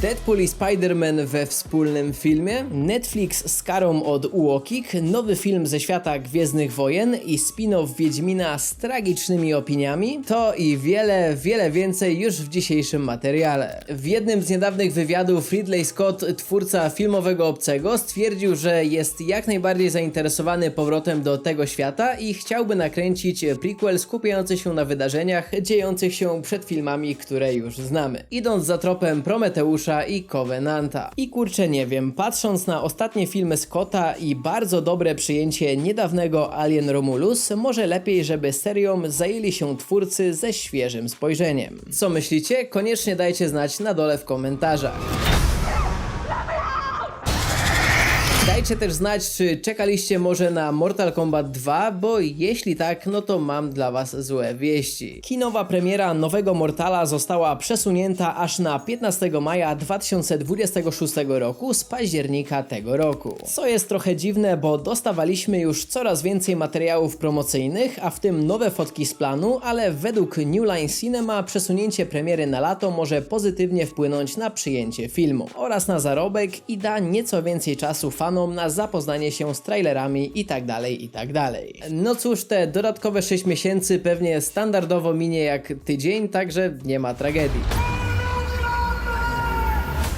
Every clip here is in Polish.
Deadpool i Spider-Man we wspólnym filmie, Netflix z karą od UOKiK, nowy film ze świata Gwiezdnych Wojen i spin-off Wiedźmina z tragicznymi opiniami, to i wiele, wiele więcej już w dzisiejszym materiale. W jednym z niedawnych wywiadów Ridley Scott, twórca filmowego Obcego, stwierdził, że jest jak najbardziej zainteresowany powrotem do tego świata i chciałby nakręcić prequel skupiający się na wydarzeniach dziejących się przed filmami, które już znamy. Idąc za tropem Prometeusza i Covenanta. I kurczę nie wiem, patrząc na ostatnie filmy Scotta i bardzo dobre przyjęcie niedawnego Alien Romulus, może lepiej, żeby serią zajęli się twórcy ze świeżym spojrzeniem. Co myślicie? Koniecznie dajcie znać na dole w komentarzach. Dajcie też znać, czy czekaliście może na Mortal Kombat 2, bo jeśli tak, no to mam dla Was złe wieści. Kinowa premiera nowego Mortala została przesunięta aż na 15 maja 2026 roku z października tego roku. Co jest trochę dziwne, bo dostawaliśmy już coraz więcej materiałów promocyjnych, a w tym nowe fotki z planu, ale według New Line Cinema przesunięcie premiery na lato może pozytywnie wpłynąć na przyjęcie filmu oraz na zarobek i da nieco więcej czasu fanom na zapoznanie się z trailerami i tak dalej, i tak. No cóż, te dodatkowe 6 miesięcy pewnie standardowo minie jak tydzień, także nie ma tragedii.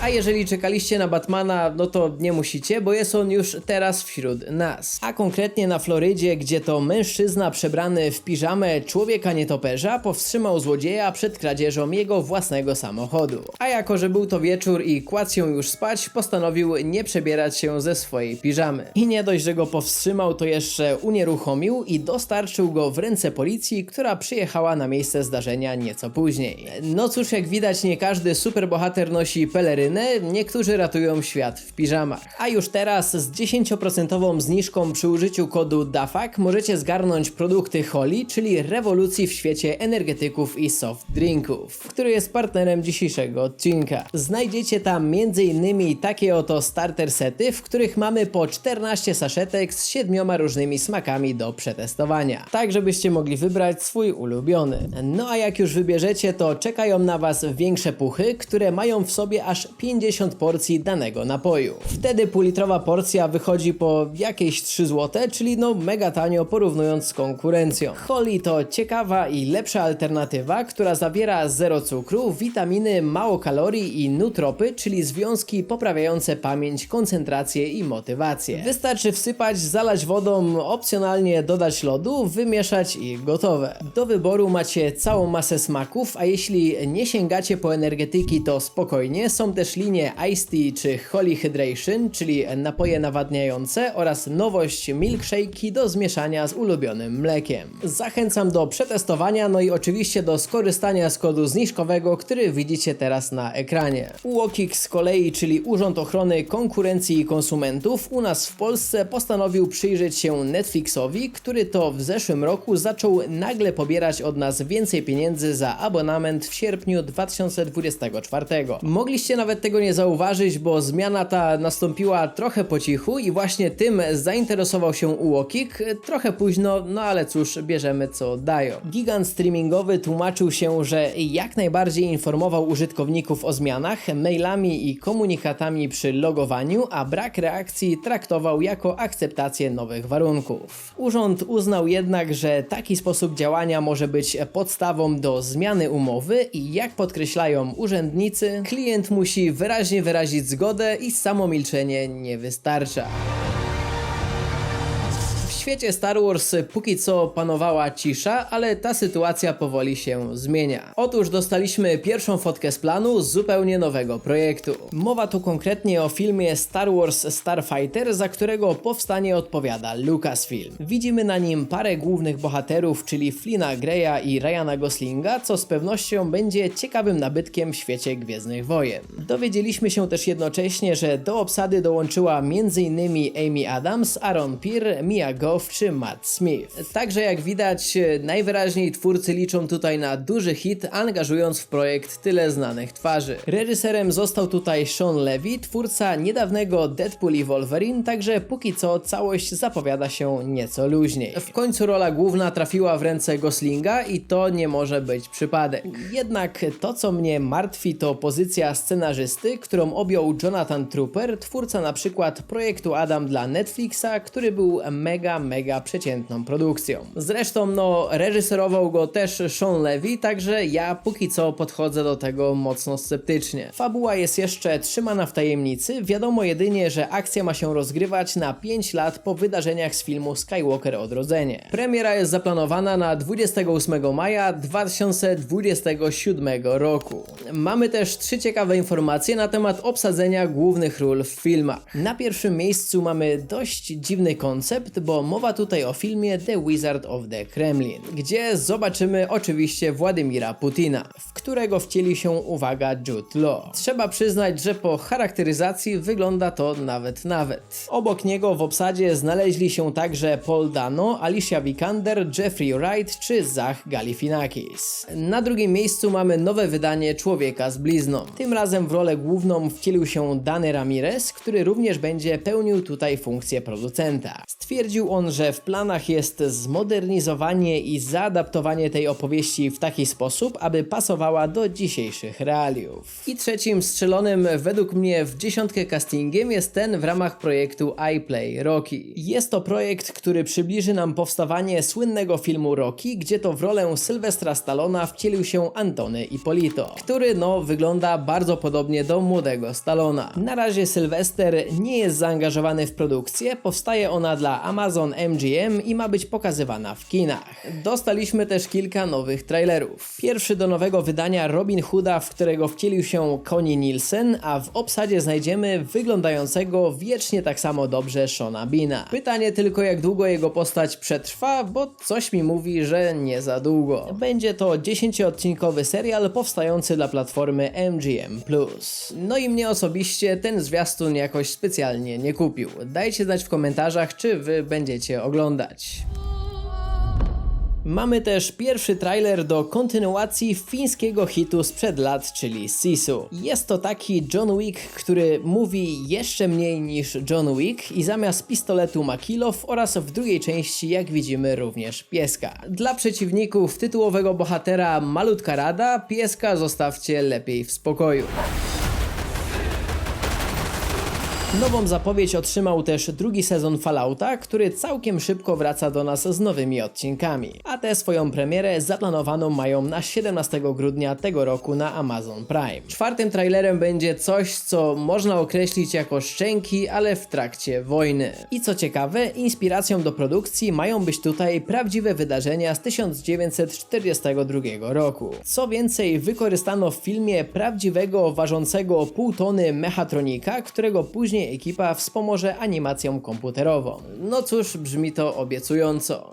A jeżeli czekaliście na Batmana, no to nie musicie, bo jest on już teraz wśród nas. A konkretnie na Florydzie, gdzie to mężczyzna przebrany w piżamę człowieka nietoperza powstrzymał złodzieja przed kradzieżą jego własnego samochodu. A jako, że był to wieczór i kładł się już spać, postanowił nie przebierać się ze swojej piżamy. I nie dość, że go powstrzymał, to jeszcze unieruchomił i dostarczył go w ręce policji, która przyjechała na miejsce zdarzenia nieco później. No cóż, jak widać, nie każdy superbohater nosi pelerynę, niektórzy ratują świat w piżamach. A już teraz z 10% zniżką przy użyciu kodu DAFAK możecie zgarnąć produkty Holly, czyli rewolucji w świecie energetyków i soft drinków, który jest partnerem dzisiejszego odcinka. Znajdziecie tam m.in. takie oto starter sety, w których mamy po 14 saszetek z 7 różnymi smakami do przetestowania, tak żebyście mogli wybrać swój ulubiony. No a jak już wybierzecie, to czekają na Was większe puchy, które mają w sobie aż 50 porcji danego napoju. Wtedy półlitrowa porcja wychodzi po jakieś 3 zł, czyli no mega tanio porównując z konkurencją. Holly to ciekawa i lepsza alternatywa, która zawiera zero cukru, witaminy, mało kalorii i nutropy, czyli związki poprawiające pamięć, koncentrację i motywację. Wystarczy wsypać, zalać wodą, opcjonalnie dodać lodu, wymieszać i gotowe. Do wyboru macie całą masę smaków, a jeśli nie sięgacie po energetyki, to spokojnie, są też linie Iced Tea czy Holy Hydration, czyli napoje nawadniające oraz nowość milkshake'i do zmieszania z ulubionym mlekiem. Zachęcam do przetestowania, no i oczywiście do skorzystania z kodu zniżkowego, który widzicie teraz na ekranie. UOKiK z kolei, czyli Urząd Ochrony Konkurencji i Konsumentów u nas w Polsce postanowił przyjrzeć się Netflixowi, który to w zeszłym roku zaczął nagle pobierać od nas więcej pieniędzy za abonament w sierpniu 2024. Mogliście nawet tego nie zauważyć, bo zmiana ta nastąpiła trochę po cichu i właśnie tym zainteresował się UOKiK trochę późno, no ale cóż, bierzemy co dają. Gigant streamingowy tłumaczył się, że jak najbardziej informował użytkowników o zmianach mailami i komunikatami przy logowaniu, a brak reakcji traktował jako akceptację nowych warunków. Urząd uznał jednak, że taki sposób działania może być podstawą do zmiany umowy i jak podkreślają urzędnicy, klient musi wyraźnie wyrazić zgodę i samo milczenie nie wystarcza. Świecie Star Wars póki co panowała cisza, ale ta sytuacja powoli się zmienia. Otóż dostaliśmy pierwszą fotkę z planu zupełnie nowego projektu. Mowa tu konkretnie o filmie Star Wars Starfighter, za którego powstanie odpowiada Lucasfilm. Widzimy na nim parę głównych bohaterów, czyli Flina Greya i Ryana Goslinga, co z pewnością będzie ciekawym nabytkiem w świecie Gwiezdnych Wojen. Dowiedzieliśmy się też jednocześnie, że do obsady dołączyła m.in. Amy Adams, Aaron Peer, Mia Goth, Goff czy Matt Smith. Także jak widać, e, najwyraźniej twórcy liczą tutaj na duży hit, angażując w projekt tyle znanych twarzy. Reżyserem został tutaj Sean Levy, twórca niedawnego Deadpool i Wolverine, także póki co całość zapowiada się nieco luźniej. W końcu rola główna trafiła w ręce Goslinga i to nie może być przypadek. Jednak to, co mnie martwi, to pozycja scenarzysty, którą objął Jonathan Trooper, twórca na przykład projektu Adam dla Netflixa, który był mega, mega przeciętną produkcją. Zresztą, no, reżyserował go też Sean Levy, także ja póki co podchodzę do tego mocno sceptycznie. Fabuła jest jeszcze trzymana w tajemnicy, wiadomo jedynie, że akcja ma się rozgrywać na 5 lat po wydarzeniach z filmu Skywalker Odrodzenie. Premiera jest zaplanowana na 28 maja 2027 roku. Mamy też trzy ciekawe informacje na temat obsadzenia głównych ról w filmach. Na pierwszym miejscu mamy dość dziwny koncept, bo mowa tutaj o filmie The Wizard of the Kremlin, gdzie zobaczymy oczywiście Władimira Putina, w którego wcieli się, uwaga, Jude Law. Trzeba przyznać, że po charakteryzacji wygląda to nawet nawet. Obok niego w obsadzie znaleźli się także Paul Dano, Alicia Vikander, Jeffrey Wright czy Zach Galifianakis. Na drugim miejscu mamy nowe wydanie Człowieka z blizną. Tym razem w rolę główną wcielił się Dany Ramirez, który również będzie pełnił tutaj funkcję producenta. Stwierdził on, że w planach jest zmodernizowanie i zaadaptowanie tej opowieści w taki sposób, aby pasowała do dzisiejszych realiów. I trzecim strzelonym według mnie w dziesiątkę castingiem jest ten w ramach projektu iPlay Rocky. Jest to projekt, który przybliży nam powstawanie słynnego filmu Rocky, gdzie to w rolę Sylwestra Stallona wcielił się Antony Ippolito, który no wygląda bardzo podobnie do młodego Stallona. Na razie Sylwester nie jest zaangażowany w produkcję, powstaje ona dla Amazon MGM i ma być pokazywana w kinach. Dostaliśmy też kilka nowych trailerów. Pierwszy do nowego wydania Robin Hooda, w którego wcielił się Connie Nielsen, a w obsadzie znajdziemy wyglądającego wiecznie tak samo dobrze Shona Bina. Pytanie tylko jak długo jego postać przetrwa, bo coś mi mówi, że nie za długo. Będzie to 10-odcinkowy serial powstający dla platformy MGM+. No i mnie osobiście ten zwiastun jakoś specjalnie nie kupił. Dajcie znać w komentarzach, czy wy będziecie oglądać. Mamy też pierwszy trailer do kontynuacji fińskiego hitu sprzed lat, czyli Sisu. Jest to taki John Wick, który mówi jeszcze mniej niż John Wick i zamiast pistoletu ma kilof oraz w drugiej części, jak widzimy, również pieska. Dla przeciwników tytułowego bohatera malutka rada, pieska zostawcie lepiej w spokoju. Nową zapowiedź otrzymał też drugi sezon Fallouta, który całkiem szybko wraca do nas z nowymi odcinkami. A tę swoją premierę zaplanowaną mają na 17 grudnia tego roku na Amazon Prime. Czwartym trailerem będzie coś, co można określić jako szczęki, ale w trakcie wojny. I co ciekawe, inspiracją do produkcji mają być tutaj prawdziwe wydarzenia z 1942 roku. Co więcej, wykorzystano w filmie prawdziwego ważącego pół tony mechatronika, którego później ekipa wspomoże animacją komputerową. No cóż, brzmi to obiecująco.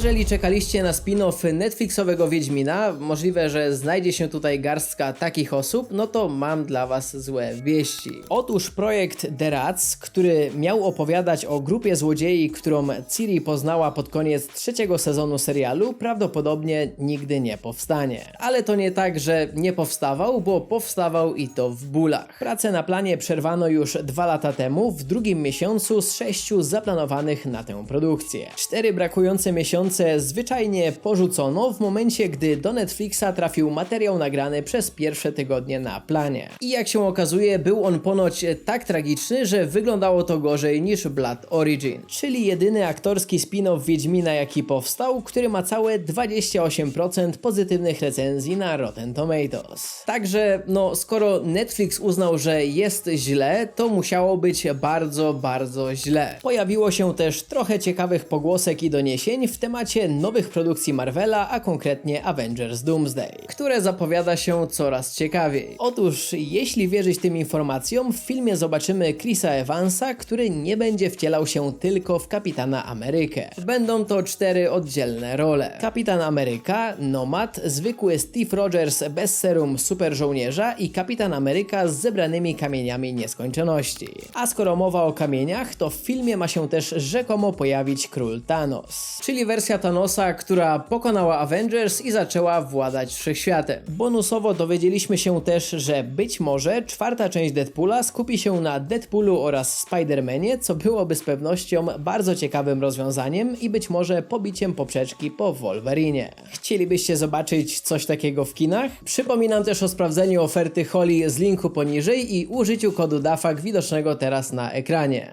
Jeżeli czekaliście na spin-off Netflixowego Wiedźmina, możliwe, że znajdzie się tutaj garstka takich osób, no to mam dla Was złe wieści. Otóż projekt The Rats, który miał opowiadać o grupie złodziei, którą Ciri poznała pod koniec trzeciego sezonu serialu, prawdopodobnie nigdy nie powstanie. Ale to nie tak, że nie powstawał, bo powstawał i to w bólach. Pracę na planie przerwano już dwa lata temu, w drugim miesiącu z sześciu zaplanowanych na tę produkcję. Cztery brakujące miesiące zwyczajnie porzucono w momencie, gdy do Netflixa trafił materiał nagrany przez pierwsze tygodnie na planie. I jak się okazuje, był on ponoć tak tragiczny, że wyglądało to gorzej niż Blood Origin, czyli jedyny aktorski spin-off Wiedźmina jaki powstał, który ma całe 28% pozytywnych recenzji na Rotten Tomatoes. Także, no, skoro Netflix uznał, że jest źle, to musiało być bardzo, bardzo źle. Pojawiło się też trochę ciekawych pogłosek i doniesień, w temacie nowych produkcji Marvela, a konkretnie Avengers Doomsday, które zapowiada się coraz ciekawiej. Otóż, jeśli wierzyć tym informacjom, w filmie zobaczymy Chrisa Evansa, który nie będzie wcielał się tylko w Kapitana Amerykę. Będą to cztery oddzielne role. Kapitan Ameryka, Nomad, zwykły Steve Rogers bez serum super żołnierza i Kapitan Ameryka z zebranymi kamieniami nieskończoności. A skoro mowa o kamieniach, to w filmie ma się też rzekomo pojawić król Thanos, czyli wersja Thanosa, która pokonała Avengers i zaczęła władać wszechświatem. Bonusowo dowiedzieliśmy się też, że być może czwarta część Deadpoola skupi się na Deadpoolu oraz Spider-Manie, co byłoby z pewnością bardzo ciekawym rozwiązaniem i być może pobiciem poprzeczki po Wolverine. Chcielibyście zobaczyć coś takiego w kinach? Przypominam też o sprawdzeniu oferty Holly z linku poniżej i użyciu kodu DAFAK widocznego teraz na ekranie.